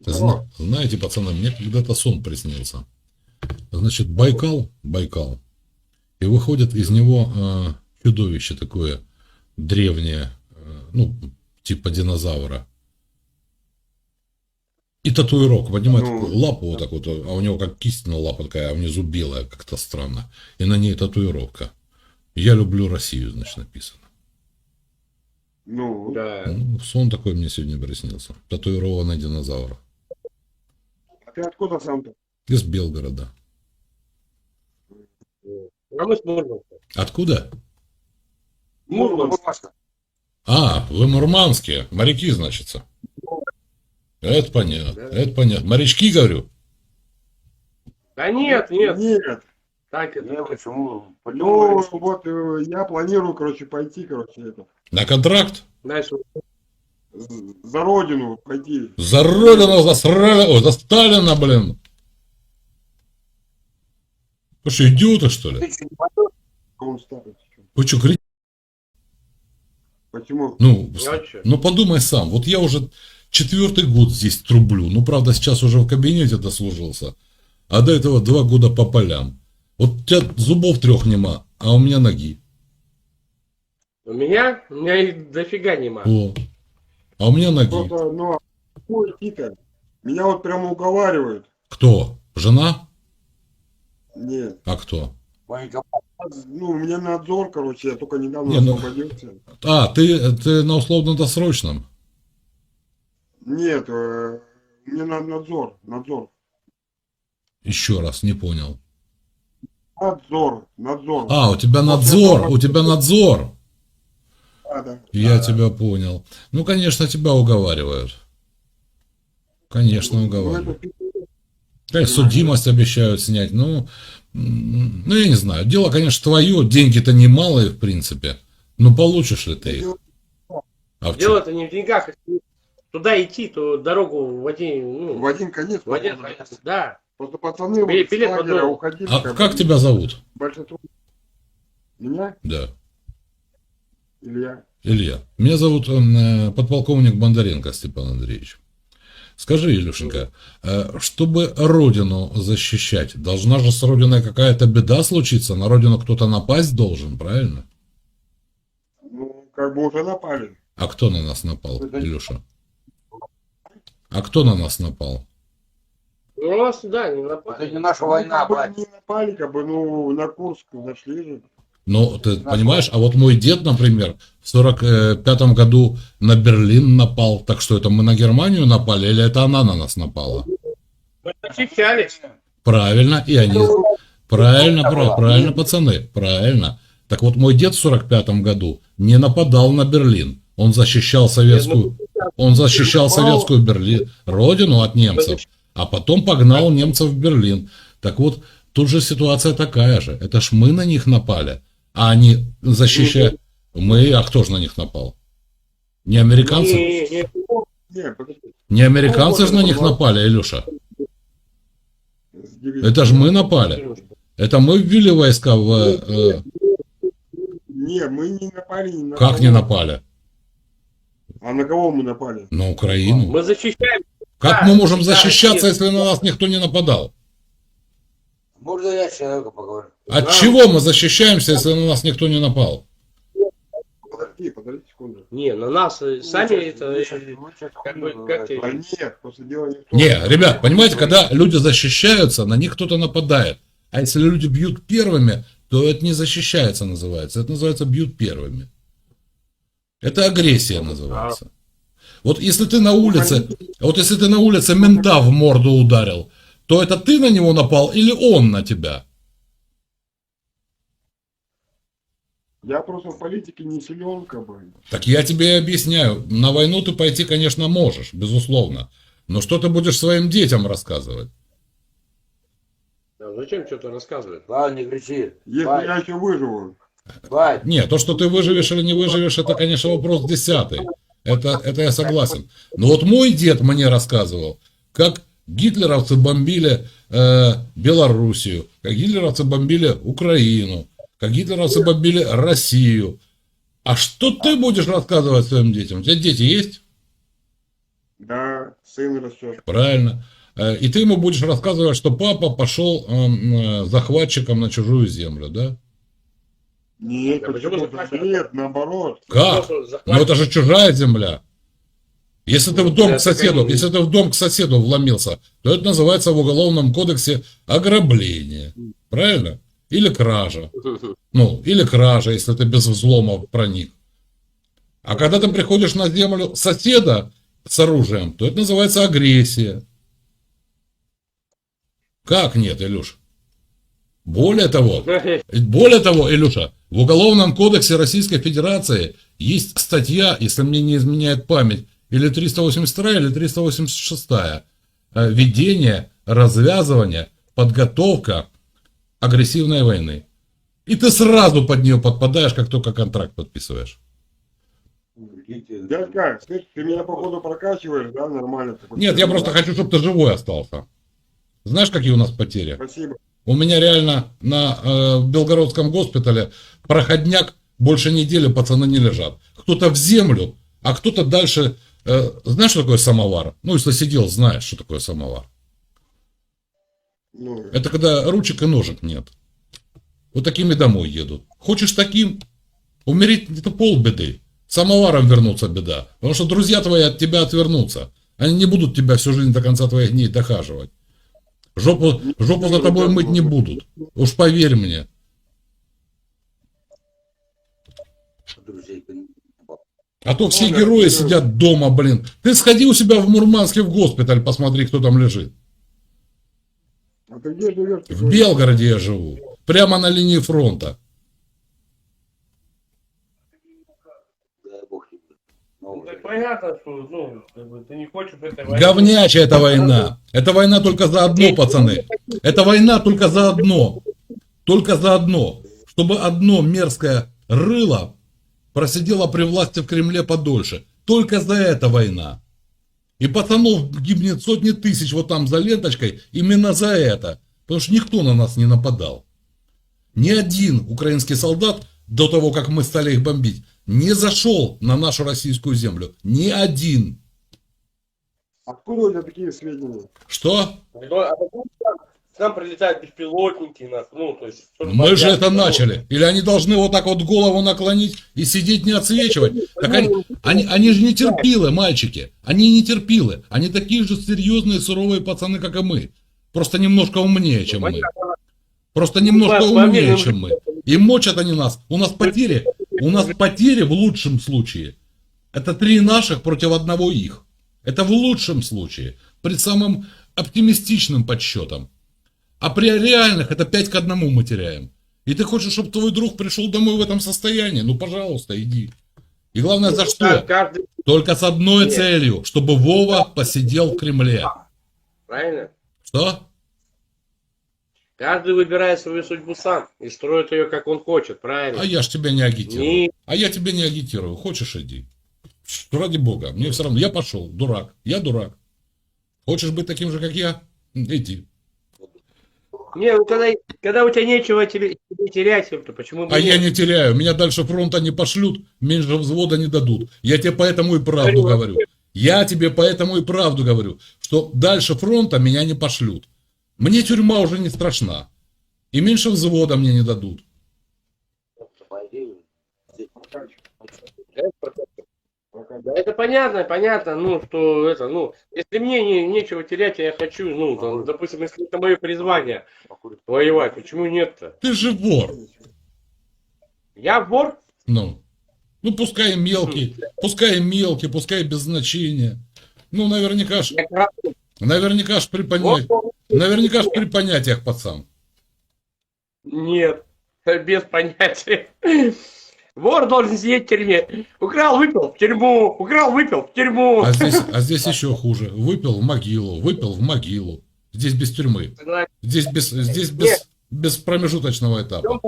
Зна- знаете, пацаны, мне когда-то сон приснился. Значит, Байкал, Байкал, и выходит из него э, чудовище такое древнее, э, ну, типа динозавра. И татуировка, поднимает Ну, такую лапу вот так вот, а у него как кисть на лапа такая, а внизу белая, как-то странно. И на ней татуировка. Я люблю Россию, значит, написано. Ну, Да. Ну, сон такой мне сегодня приснился. Татуированный динозавр. а ты откуда сам-то? Из Белгорода. А мы с Мурманска. Откуда? Мурманск. А, вы мурманские. Моряки, значится. Это понятно. Да. Это понятно. Морячки, говорю. Да нет, нет. Нет. Так это. Не, почему? Ну, вот э, я планирую, короче, пойти, короче, это, На контракт? Дальше. за родину пойти. За Родину, за Сра- Ой, за Сталина, блин. Вы что, идиоты, что ли? Старый. Вы что, кре- Почему? Ну, а ну подумай сам. Вот я уже четвертый год здесь трублю. Ну, правда, сейчас уже в кабинете дослужился. А до этого два года по полям. Вот у тебя зубов трех нема, а у меня ноги. У меня? У меня их дофига нема. О. А у меня ноги. Просто, ну, а какой идти-то? Меня вот прямо уговаривают. Кто? Жена? Нет. А кто? Ну, у меня надзор, короче, я только недавно Не, ну- освободился. А, ты, ты на условно-досрочном? Нет, э, мне надо надзор, надзор. Еще раз, не понял. Надзор, надзор. А, у тебя надзор, у тебя надзор. Да, да. Я тебя понял. Ну, конечно, тебя уговаривают. Конечно, Ну, уговаривают. это Конечно, судимость обещают снять. Ну, ну, я не знаю. Дело, конечно, твое. Деньги-то немалые, в принципе. Ну, получишь ли ты их? дело- А? Дело-то не в деньгах. Если туда идти, то дорогу в один, ну, в один конец. в один конец. Да. Просто пацаны вот Билет- с билет лагеря одну. уходили. А как как тебя зовут? Большинство. Меня? Да. Илья? Илья. Меня зовут э, подполковник Бондаренко Степан Андреевич. Скажи, Илюшенька, э, чтобы родину защищать, должна же с родиной какая-то беда случиться? На родину кто-то напасть должен, правильно? Ну, как бы уже напали. А кто на нас напал, Это- Илюша? А кто на нас напал? Ну, у нас, да, не Это напали. не наша Ну, война, бы брат. не напали, как бы, ну, на Курск зашли же. Ну, ты Напал. понимаешь, а вот мой дед, например, в 45 году на Берлин напал. Так что это мы на Германию напали или это она на нас напала? Мы защищались. Правильно, и они... Правильно, пра- правильно, пацаны, правильно. Так вот, мой дед в 45 году не нападал на Берлин. Он защищал советскую... Он защищал советскую Берлин, родину от немцев, а потом погнал немцев в Берлин. Так вот, тут же ситуация такая же. Это ж мы на них напали, а они защищают... Мы, а кто же на них напал? Не американцы? Не, не, Не. Не американцы же на них напали, Илюша. Это же мы напали. Это мы ввели войска в... э, Не, мы не напали. ни на как не напали? А на кого мы напали? На Украину. Мы защищаем. Как Да, мы можем да, защищаться, если на нас никто не нападал? Можно я с человеком поговорю? От Да. чего мы защищаемся, если на нас никто не напал? Подожди, подожди секунду. Не, на нас сами это... Э, щас- вы щас как бы, как. А нет, не. Не, ребят, понимаете, когда люди защищаются, на них кто-то нападает. А если люди бьют первыми, то это не защищается называется. Это называется бьют первыми. Это агрессия называется. Вот если ты на улице, вот если ты на улице мента в морду ударил, то это ты на него напал или он на тебя? Я просто в политике не силен, как бы. Так я тебе и объясняю. На войну ты пойти, конечно, можешь, безусловно. Но что ты будешь своим детям рассказывать? Да, зачем что-то рассказывать? Ладно, не кричи. Если Бать, я еще выживу. бать. Не, то, что ты выживешь или не выживешь, это, конечно, вопрос десятый. Это, это я согласен. Но вот мой дед мне рассказывал, как гитлеровцы бомбили э, Белоруссию, как гитлеровцы бомбили Украину, как гитлеровцы бомбили Россию. А что ты будешь рассказывать своим детям? У тебя дети есть? Да, сын растет. Правильно. Э, И ты ему будешь рассказывать, что папа пошел эм, э, захватчиком на чужую землю, да? Нет, А почему? Нет, наоборот. Как? Ну это же чужая земля. Если ты в дом к соседу, если ты в дом к соседу вломился, то это называется в уголовном кодексе ограбление. Правильно? Или кража. Ну, или кража, если ты без взлома проник. А когда ты приходишь на землю соседа с оружием, то это называется агрессия. Как нет, Илюш? Более того, более того, Илюша, в Уголовном кодексе Российской Федерации есть статья, если мне не изменяет память, или 382, или 386. э, Ведение, развязывание, подготовка агрессивной войны. И ты сразу под нее подпадаешь, как только контракт подписываешь. Дядька, ты, ты меня походу прокачиваешь, да, нормально? Нет, я просто хочу, чтобы ты живой остался. Знаешь, какие у нас потери? Спасибо. У меня реально на э, Белгородском госпитале проходняк больше недели пацаны не лежат. Кто-то в землю, а кто-то дальше... э, знаешь, что такое самовар? Ну, если сидел, знаешь, что такое самовар. Ну, Это когда ручек и ножек нет. Вот такими домой едут. Хочешь таким? Умереть это полбеды. Самоваром вернуться беда. Потому что друзья твои от тебя отвернутся. Они не будут тебя всю жизнь до конца твоих дней дохаживать. Жопу, жопу за тобой мыть не будут. Уж поверь мне. А то все герои сидят дома, блин. Ты сходи у себя в Мурманске в госпиталь, посмотри, кто там лежит. а В? Белгороде я живу. Прямо на линии фронта. дай бог тебе. Ну, Ну, так понятно, что ну, как бы ты не хочешь этой войны. Говнячая эта война. Это война только за одно, пацаны. Это война только за одно. Только за одно. Чтобы одно мерзкое рыло просидело при власти в Кремле подольше. Только за это война. И пацанов гибнет сотни тысяч вот там за ленточкой именно за это. Потому что никто на нас не нападал. Ни один украинский солдат до того, как мы стали их бомбить, не зашел на нашу российскую землю. Ни один. Откуда у тебя такие сведения? Что? Ну, а к нам прилетают беспилотники, нас, ну, то есть... Мы же это ну, начали. Или они должны вот так вот голову наклонить и сидеть не отсвечивать. Так они, они, они же не терпилы, мальчики. Они не терпилы. Они такие же серьезные, суровые пацаны, как и мы. Просто немножко умнее, чем мы. Просто немножко по умнее, чем мы. И мочат они нас. У нас потери, у нас потери в лучшем случае. Это три наших против одного их. Это в лучшем случае. При самым оптимистичным подсчетом. А при реальных это 5 к 1 мы теряем. И ты хочешь, чтобы твой друг пришел домой в этом состоянии? Ну, пожалуйста, иди. И главное, за Как что? Каждый, Только с одной Нет. целью, чтобы Вова посидел в Кремле. правильно? Что? Каждый выбирает свою судьбу сам и строит ее, как он хочет, правильно? А я ж тебя не агитирую. Не, А я тебя не агитирую. Хочешь, иди. Ради бога, мне все равно. Я пошел, дурак. Я дурак. Хочешь быть таким же, как я? Иди. не ну, когда, когда у тебя нечего тебе, тебе терять, то почему бы А я нет? не теряю. Меня дальше фронта не пошлют, меньше взвода не дадут. Я тебе поэтому и правду Говорю, говорю. Я тебе поэтому и правду говорю, что дальше фронта меня не пошлют. Мне тюрьма уже не страшна. И меньше взвода мне не дадут. это понятно, понятно, ну, что это, ну, если мне не, нечего терять, а я хочу, ну, там, допустим, если это мое призвание воевать, почему нет-то? Ты же вор. Я вор? Ну, ну пускай мелкий, пускай мелкий, пускай без значения. Ну, наверняка ж, наверняка ж при понятиях, Вор? Наверняка ж при понятиях, пацан. Нет, без понятия. Вор должен сидеть в тюрьме. Украл, выпил, в тюрьму. Украл, выпил, в тюрьму. А здесь, а здесь еще хуже. Выпил в могилу, выпил в могилу. Здесь без тюрьмы. Здесь без, здесь без, без промежуточного этапа.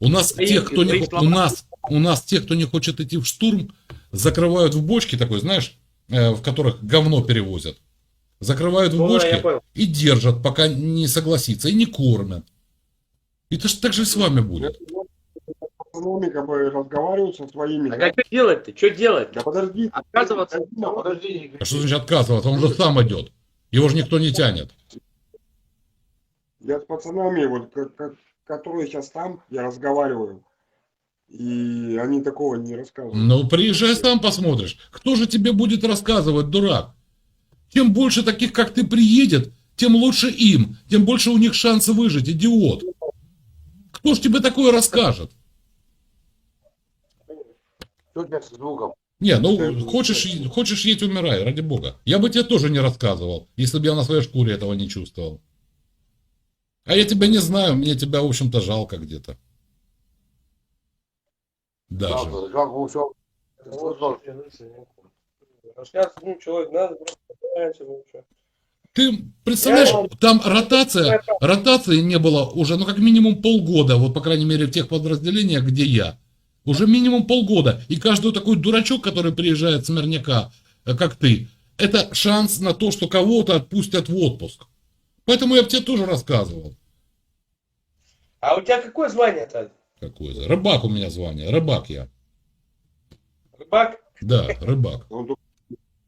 У нас те, кто не, у нас, у нас те, кто не хочет идти в штурм, закрывают в бочки такой, знаешь, э, в которых говно перевозят. Закрывают в Ну да, понял. и держат, пока не согласится, и не кормят. И то так же и с вами будет. пацанами как бы разговариваю со своими. А что делать-то? Что делать? Да подожди. Отказываться? Да, подожди. А что значит отказываться? Он же сам идет. Его же никто не тянет. Я с пацанами, вот, как- как- которые сейчас там, я разговариваю. И они такого не рассказывают. Ну, приезжай сам посмотришь. Кто же тебе будет рассказывать, дурак? Чем больше таких, как ты, приедет, тем лучше им, тем больше у них шансы выжить, идиот. Кто ж тебе такое расскажет? Что звуком? Не, ну, хочешь, хочешь есть, умирай, ради бога. Я бы тебе тоже не рассказывал, если бы я на своей шкуре этого не чувствовал. А я тебя не знаю, мне тебя, в общем-то, жалко где-то. Даже. Жалко, жалко, Сейчас, ну, человек надо просто понимаете, ну. Ты представляешь, там ротация, ротации не было уже, ну, как минимум полгода, вот, по крайней мере, в тех подразделениях, где я. Уже минимум полгода. И каждый такой дурачок, который приезжает с мирняка, э, как ты, это шанс на то, что кого-то отпустят в отпуск. Поэтому я бы тебе тоже рассказывал. А у тебя какое звание-то? Какое рыбак у меня звание, рыбак я. Рыбак? Да, рыбак.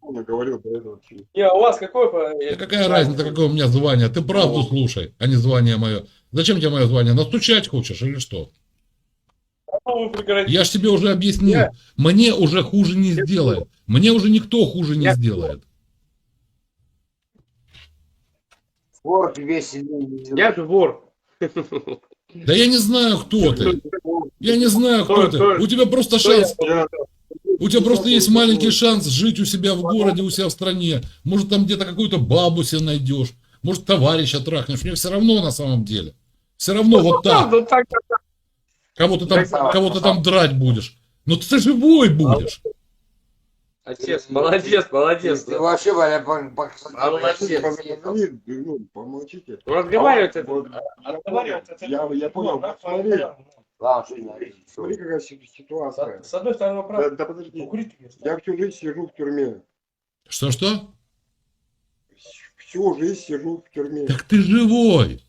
Говорил до этого. Не, а у вас какое? Да какая разница, какое у меня звание? Ты правду слушай, а не звание мое. Зачем тебе мое звание? Настучать хочешь или что? А прекратите. Я ж тебе уже объяснил. Я- Мне уже хуже не сделает. Мне уже никто хуже не Я- сделает. Вор сильнее. Я же вор. Да я не знаю, кто ты. Я не знаю, кто Кто- ты. кто- У тебя просто Кто шанс. Я- У тебя просто есть маленький шанс жить у себя в городе, у себя в стране. Может, там где-то какую-то бабу себе найдешь. Может, товарища трахнешь. Мне все равно на самом деле. Все равно вот так. Ну, так, так, так. Кого ты там, кого ты там драть будешь. Ну ты живой будешь. Отец, молодец, молодец. Ты вообще, по- А молодец. Ну, помолчите. Ну, разговаривать это. Вот, я Разговаривать понял, это. Я, я понял, Да, смотри, понятно. Ладно, что не говори. смотри, какая си- ситуация. С одной стороны, Да, правда. да подожди, я всю жизнь сижу в тюрьме. Что-что? Всю жизнь сижу в тюрьме. Так ты живой.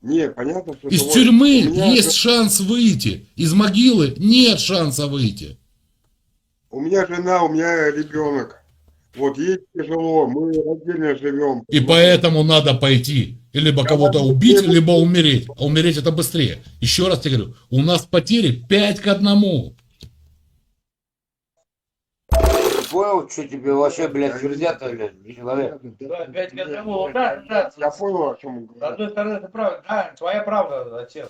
Не, понятно, что... Из живой. тюрьмы есть же- шанс выйти. Из могилы нет шанса выйти. У меня жена, у меня ребенок. Вот ей тяжело, мы отдельно живем. И поэтому надо пойти. И либо кого-то убить, либо умереть. А умереть это быстрее. Еще раз тебе говорю, у нас потери 5 к 1. Ты понял, что тебе вообще, блядь, твердят, блядь, человек? Да, опять к одному. Да, да. Я понял, о чем он С говорит. одной стороны, это правда. Да, твоя правда, отец.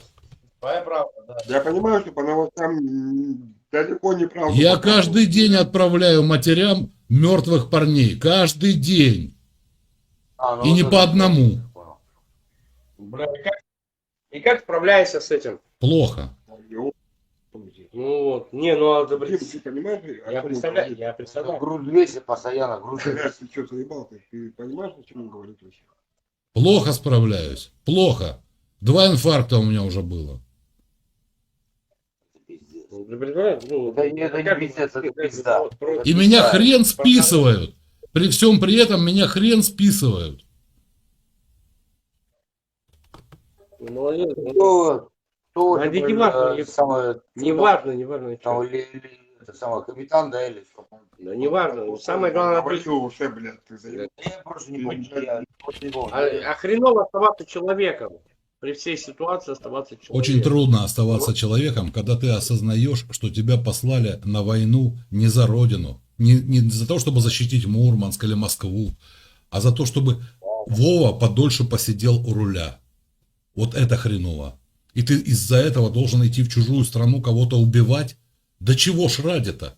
Твоя правда, да. Я понимаю, что по новостям далеко не правда. Я каждый день отправляю матерям мертвых парней. Каждый день. А, ну И вот не по одному. Бля, и как, и как справляешься с этим? Плохо. Ну вот, не, ну а Дим, добре. ты понимаешь? Я представляю, я представляю. Грудь 200 постоянно, грудь 200. Ты что, заебал? Ты, ты понимаешь, о чем он говорит вообще? Плохо справляюсь. Плохо. Два инфаркта у меня уже было. Ну, ну, Это не- это не как пиздец, это как пизда. вот просто- И меня хрен списывают. При всем при этом меня хрен списывают. Ну, Молодец. ну, Кто, кто Да, типа, не важно, э, не- самое, Не важно, не важно. там, или, или это самое, капитан, да, или что? Да не важно. Самое главное, быть- Говорил уже, блядь, ты заебал. Я просто не помню. а, а хреново оставаться человеком. При всей ситуации оставаться человеком. Очень трудно оставаться человеком, когда ты осознаешь, что тебя послали на войну не за родину, не, не за то, чтобы защитить Мурманск или Москву, а за то, чтобы Вова подольше посидел у руля. Вот это хреново. И ты из-за этого должен идти в чужую страну кого-то убивать? Да чего ж ради-то?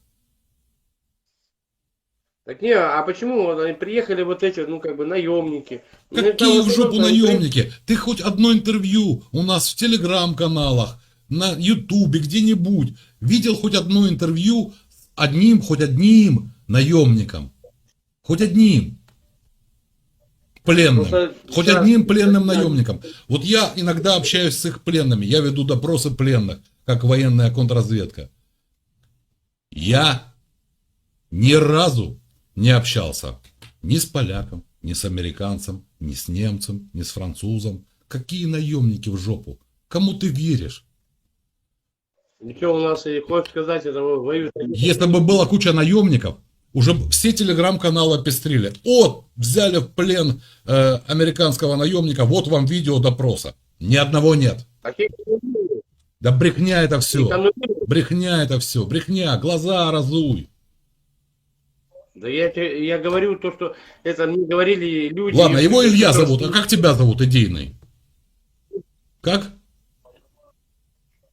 Так не, а почему они приехали вот эти, ну, как бы, наемники? Ну, Какие в жопу наемники? Ты хоть одно интервью у нас в телеграм-каналах, на ютубе, где-нибудь видел хоть одно интервью с одним, хоть одним наемником? Хоть одним. Пленным. Просто Хоть сейчас- одним пленным наемником. Вот я иногда общаюсь с их пленными, я веду допросы пленных, как военная контрразведка. Я ни разу не общался ни с поляком, ни с американцем, ни с немцем, ни с французом. Какие наемники в жопу? Кому ты веришь? Ничего у нас, и хочешь сказать, это воюют. Если бы была куча наемников, уже все телеграм-каналы пестрили. Вот, взяли в плен э, американского наемника, вот вам видео допроса. Ни одного нет. Да брехня это все. Брехня это все. Брехня. Глаза разуй. Да я, я говорю то, что это мне говорили люди. Ладно, его Илья зовут. А как тебя зовут, идейный? Как?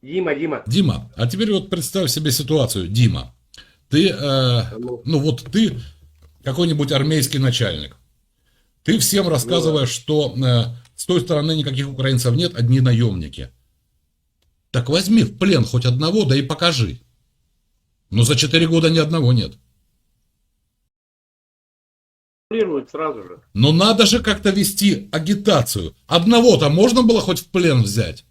Дима, Дима. Дима. А теперь вот представь себе ситуацию. Дима, ты, э, Ну, ну вот ты какой-нибудь армейский начальник. Ты всем рассказываешь, что э, с той стороны никаких украинцев нет, одни наемники. Так возьми в плен хоть одного, да и покажи. Но за 4 года ни одного нет. Контролируют сразу же. Но надо же как-то вести агитацию. Одного-то можно было хоть в плен взять.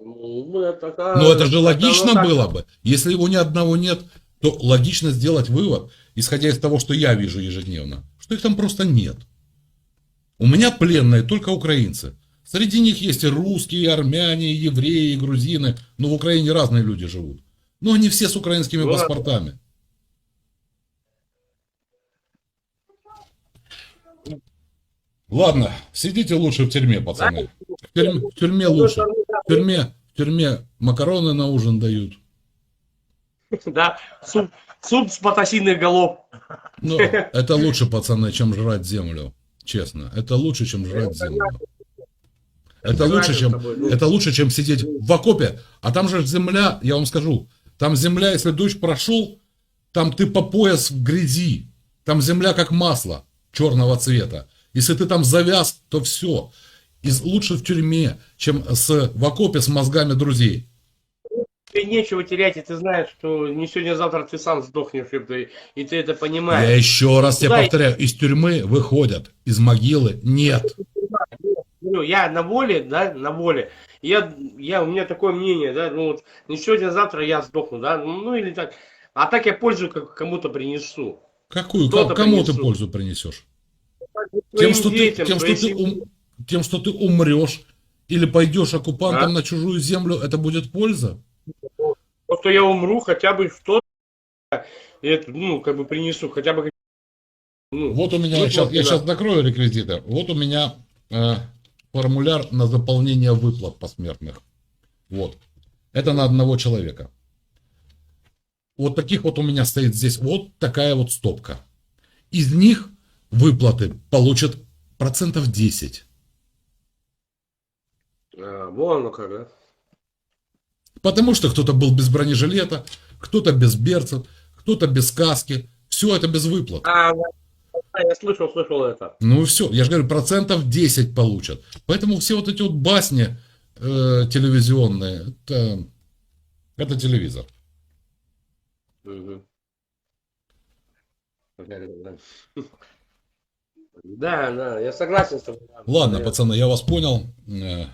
Ну, это, Но это же логично было бы. Если его ни одного нет, то логично сделать вывод, исходя из того, что я вижу ежедневно, что их там просто нет. У меня пленные только украинцы. Среди них есть и русские, и армяне, и евреи, и грузины. Но в Украине разные люди живут. Но они все с украинскими Ну, паспортами. Ладно, сидите лучше в тюрьме, пацаны. В тюрьме, в тюрьме лучше. В тюрьме, в тюрьме макароны на ужин дают. Да, суп, суп с потасиных голов. Ну, это лучше, пацаны, чем жрать землю. Честно, это лучше, чем жрать землю. Это лучше, чем, это лучше, чем сидеть в окопе. А там же земля, я вам скажу, там земля, если дождь прошел, там ты по пояс в грязи. Там земля как масло черного цвета. Если ты там завяз, то все. Из, лучше в тюрьме, чем с, в окопе с мозгами друзей. Тебе нечего терять, и ты знаешь, что не сегодня, а завтра ты сам сдохнешь, и ты, и ты это Я понимаешь. еще раз тебе и- повторяю, из тюрьмы выходят, из могилы нет. Я на воле, да, на воле. Я, я, у меня такое мнение, да, ну вот, не сегодня, а завтра я сдохну, да, ну, ну или так. А так я пользу как кому-то принесу. Какую? Кому ты принесу. пользу принесешь? Тем, что ты, детям, тем, что ты, ум- тем, что ты умрешь или пойдешь оккупантом А? на чужую землю, это будет польза? То, что я умру, хотя бы что-то, ну, как бы принесу, хотя бы, ну, Вот у меня, выплаты, сейчас, я да. сейчас накрою реквизиты. Вот у меня э, формуляр на заполнение выплат посмертных. Вот. Это на одного человека. Вот таких вот у меня стоит здесь вот такая вот стопка. Из них выплаты получат процентов 10. а, вон оно как, да. Потому что кто-то был без бронежилета, кто-то без берцев, кто-то без каски. Все это без выплат. А, я слышал, слышал это. Ну и все. Я же говорю, процентов 10 получат. Поэтому все вот эти вот басни э, телевизионные, это, это телевизор. Мгм. Да, да, я согласен с тобой. Ладно, Я- пацаны, я вас понял. Э,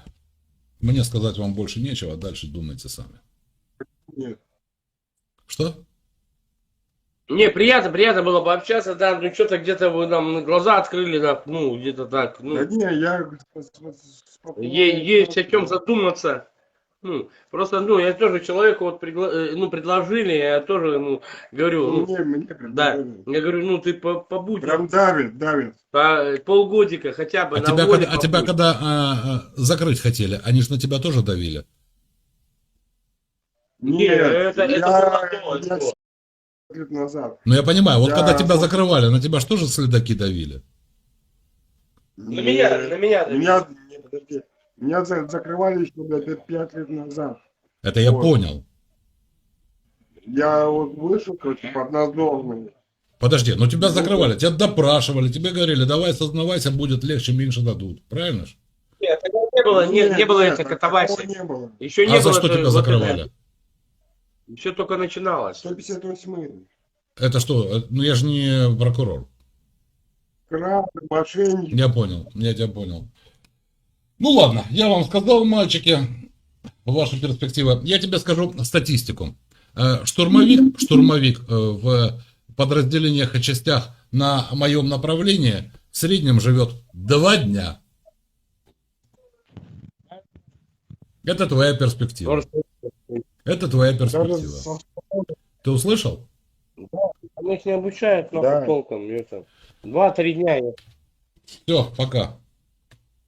Мне сказать вам больше нечего, дальше думайте сами. Нет. Что? Не, приятно, приятно было пообщаться, да, ну что-то где-то вы нам глаза открыли, да, ну, где-то так, ну, Да не, я... есть о чем задуматься. Ну, просто, ну, я тоже человеку вот пригла- э, ну, предложили, я тоже, ну, говорю, ну, Мне, мне да, я говорю, ну, ты по- побудь Прям давит, давит. по- полгодика хотя бы А на тебя, воле когда, а тебя когда а, а, закрыть хотели, они же на тебя тоже давили. Не, это- это я, было до я лет назад. Ну я понимаю, вот Да, когда тебя закрывали, на тебя же тоже следаки давили. На меня, на меня. Меня, не, подожди. Меня за- закрывали еще, блядь, пять лет назад. Это я Вот. понял. Я вот вышел, короче, под надзорными. Подожди, но тебя Ну, закрывали, тебя допрашивали, тебе говорили, давай сознавайся, будет легче, меньше дадут. Правильно ж? Нет, тогда не было, не, не было нет, этих такого катавасий. не было. Еще не А за было что это- тебя вот закрывали? Все только начиналось. 158 Это что? Э, Ну я же не прокурор. Краб, мошенники. Я понял, я тебя понял. Ну ладно, я вам сказал, мальчики, ваши перспективы. Я тебе скажу статистику. Э, Штурмовик, штурмовик э, в подразделениях и частях на моем направлении в среднем живет два дня. Это твоя перспектива. Это твоя перспектива. Ты услышал? Они их не обучают нахуй Да. толком. Два-три дня. Все, пока.